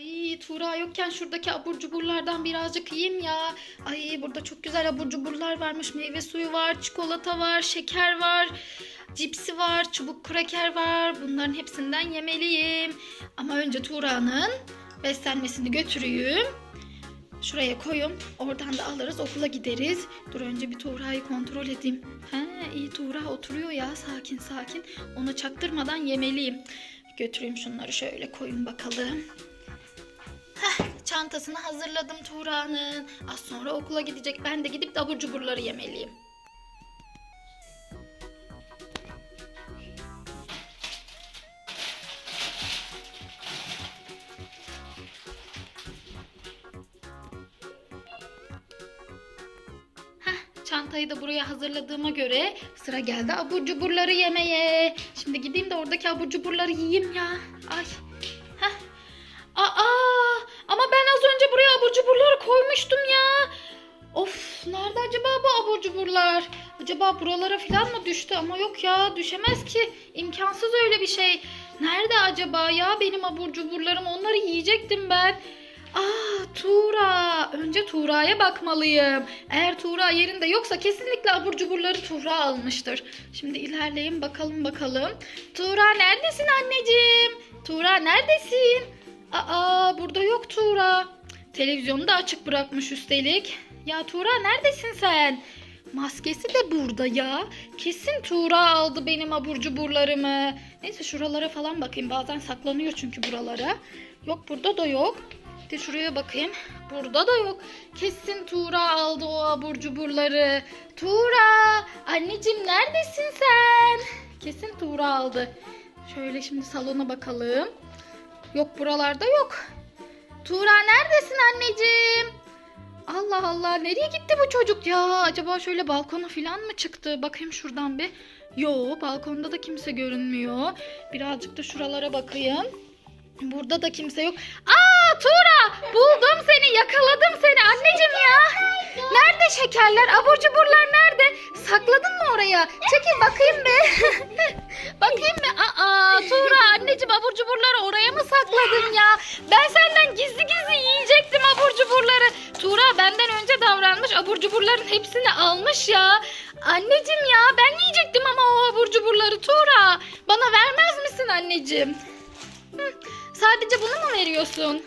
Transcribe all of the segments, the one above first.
Ay Tuğra yokken şuradaki abur cuburlardan birazcık yiyeyim ya. Ay burada çok güzel abur cuburlar varmış. Meyve suyu var, çikolata var, şeker var. Cipsi var, çubuk kraker var. Bunların hepsinden yemeliyim. Ama önce Tuğra'nın beslenmesini götüreyim. Şuraya koyun. Oradan da alırız okula gideriz. Dur önce bir Tuğra'yı kontrol edeyim. He iyi Tuğra oturuyor ya sakin sakin. Ona çaktırmadan yemeliyim. Götüreyim şunları şöyle koyun bakalım. Çantasını hazırladım Tuğra'nın. Az sonra okula gidecek. Ben de gidip abur cuburları yemeliyim. Çantayı da buraya hazırladığıma göre sıra geldi abur cuburları yemeye. Şimdi gideyim de oradaki abur cuburları yiyeyim ya. Ay. Nerede acaba bu abur cuburlar? Acaba buralara falan mı düştü? Ama yok ya, düşemez ki. İmkansız öyle bir şey. Nerede acaba ya benim abur cuburlarım? Onları yiyecektim ben. Aa, Tuğra. Önce Tuğra'ya bakmalıyım. Eğer Tuğra yerinde yoksa kesinlikle abur cuburları Tuğra almıştır. Şimdi ilerleyin bakalım bakalım. Tuğra neredesin anneciğim? Tuğra neredesin? Aa burada yok Tuğra. Televizyonu da açık bırakmış üstelik. Ya Tuğra neredesin sen? Maskesi de burada ya. Kesin Tuğra aldı benim abur cuburlarımı. Neyse şuralara falan bakayım. Bazen saklanıyor çünkü buralara. Yok burada da yok. De şuraya bakayım. Burada da yok. Kesin Tuğra aldı o abur cuburları. Tuğra! Anneciğim neredesin sen? Kesin Tuğra aldı. Şöyle şimdi salona bakalım. Yok buralarda yok. Tuğra neredesin anneciğim? Allah Allah nereye gitti bu çocuk ya? Acaba şöyle balkona falan mı çıktı? Bakayım şuradan bir. Yo balkonda da kimse görünmüyor. Birazcık da şuralara bakayım. Burada da kimse yok. Aa Tuğra buldum seni yakaladım seni anneciğim ya. Nerede şekerler abur cuburlar nerede? Sakladın mı oraya? Çekil bakayım bir. bakayım bir. Aa Tuğra anneciğim abur cuburları oraya mı sakladın ya? Ben senden gizli gizli benden önce davranmış abur cuburların hepsini almış ya. Anneciğim ya ben yiyecektim ama o abur cuburları Tuğra. Bana vermez misin anneciğim? Hı, sadece bunu mu veriyorsun?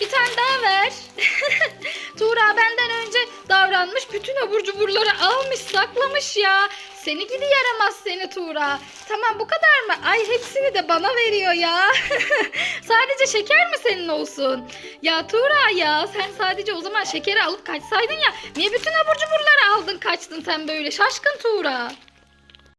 Bir tane daha ver. Tuğra benden önce davranmış bütün abur cuburları almış saklamış ya. Seni gidi yaramaz seni Tuğra. Tamam bu kadar mı? Ay hepsini de bana veriyor ya. sadece şeker mi senin olsun? Ya Tuğra ya sen sadece o zaman şekeri alıp kaçsaydın ya. Niye bütün abur cuburları aldın kaçtın sen böyle şaşkın Tuğra?